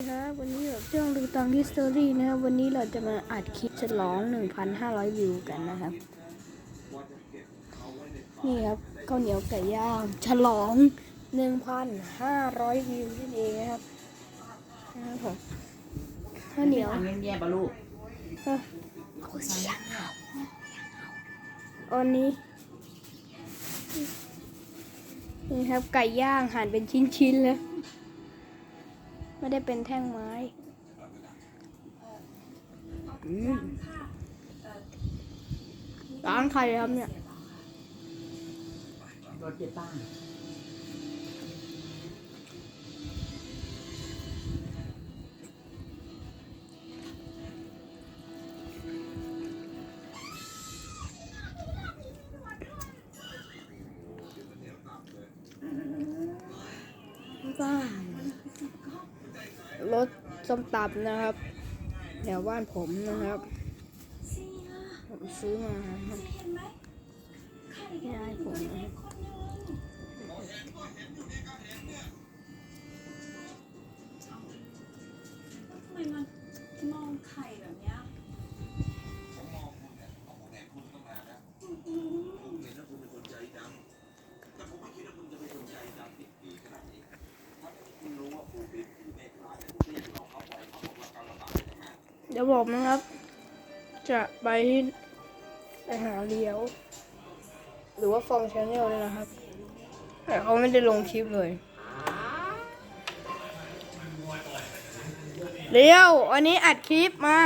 ครับวันนี้แบบช่วงดูตังที่สตอรี่นะครับวันนี้เราจะมาอัดคลิปฉลอง 1,500 วิวกันนะครับ นี่ครับข้าวเหนียวไก่ย่างฉลอง 1,500 วิวนั่นเองนะครับนะครับผมข้าวเหนียวทำเงียบๆปะลูกอะโอ้เสียงอันนี้นี่ครับไก่ย่างหั่นเป็นชิ้นๆเลย ไม่ได้เป็นแท่งไม้อืมร้านใครครับเนี่ยรถเจ๊ป้าบ้าน รถส้มตำนะครับแถวบ้านผมนะครับ ผมซื้อมาครับยายผม ดี๋ยวบอกนะครับ จะไปไปหาเลี้ยว หรือว่าฟองชาแนลเลยนะครับ แต่เขาไม่ได้ลงคลิปเลยเลี้ยวอันนี้อัดคลิปมา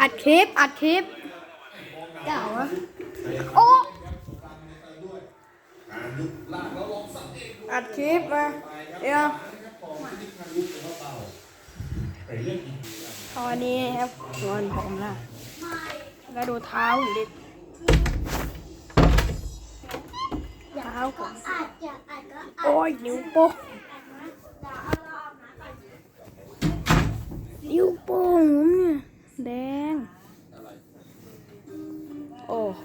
อัดคลิป อัดคลิปเดี๋ยวะโอ้อัดคลิปมาเดี๋ยว ตอนนี้ครับนอนผมละแล้วดูเท้าผมดิเท้าผมอาจจะอาจก็อาจโอ้ยนิ้วโป้งนิ้วโป้งผมเนี่ยแดง โอ้โห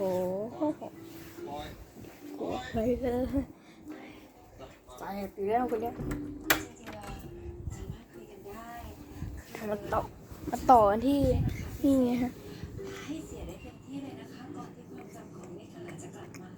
โอ้ยเลยใส่ไปแล้วคนเนี้ย มาต่อมาต่อกันที่นี่ไงฮะให้เสียได้เต็มที่เลยนะคะก่อนที่ความจำของเมฆขลาจะกลับมา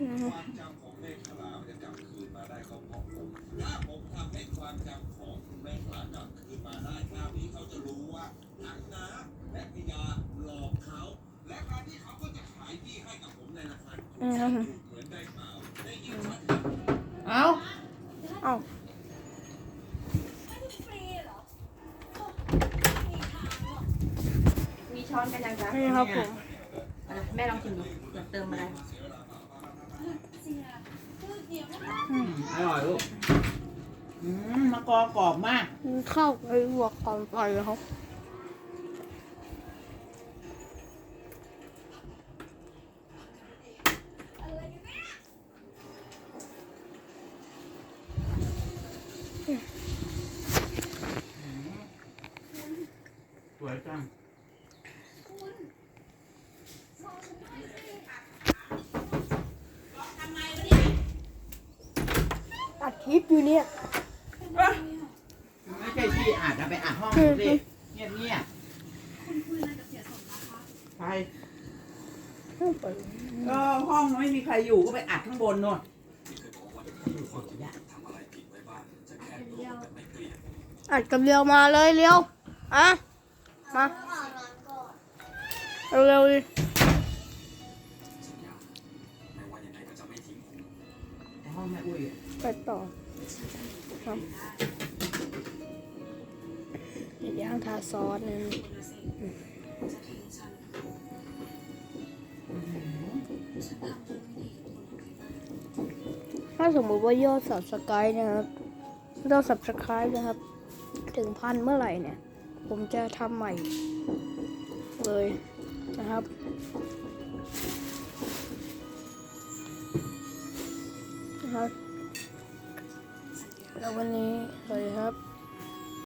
อืมความจำของเมฆขลามันจะกลับคืนมาได้ก็เพราะผมถ้าผมทำให้ความจำของเมฆขลากลับคืนมาได้คราวนี้เขาจะรู้ว่าทั้งน้าและพยาหลอกเขาและคราวนี้เขาก็จะขายที่ให้กับผมในราคาถูกอืมเหมือนได้เปล่าได้ยินชัดเอ้าเอ้า ฟรีเหรอ มีช้อนกัน ยังจ๊ะนี่ครับผมอะแม่ลองชิมดูเดี๋ยวเติมอะไรเสียพูดเดียวก็ได้อืมอร่อยลูกอืมมะกอกรอบมาก มันเข้าไปหัวกองไฟเขาสวยจัง อัดคลิปอยู่เนี่ย ไม่ใช่ที่อาจจะไปอัดห้องดูสิเงียบเงียบคุณคุยอะไรกับเสียสมนะคะๆไปไปก็ห้องไม่มีใครอยู่ก็ไปอัดข้างบนนู่นอัดกับเรียวมาเลยเรียว อะ มาอาบน้ำก่อน เร็วๆดิไปต่อครับย่างทาซอสนึงถ้าสมมติว่ายอด subscribe นะครับยอด subscribe นะครับ ถึงพันเมื่อไหร่เนี่ย ผมจะทำใหม่เลย นะครับนะครับแล้ววันนี้สวัสดีครับ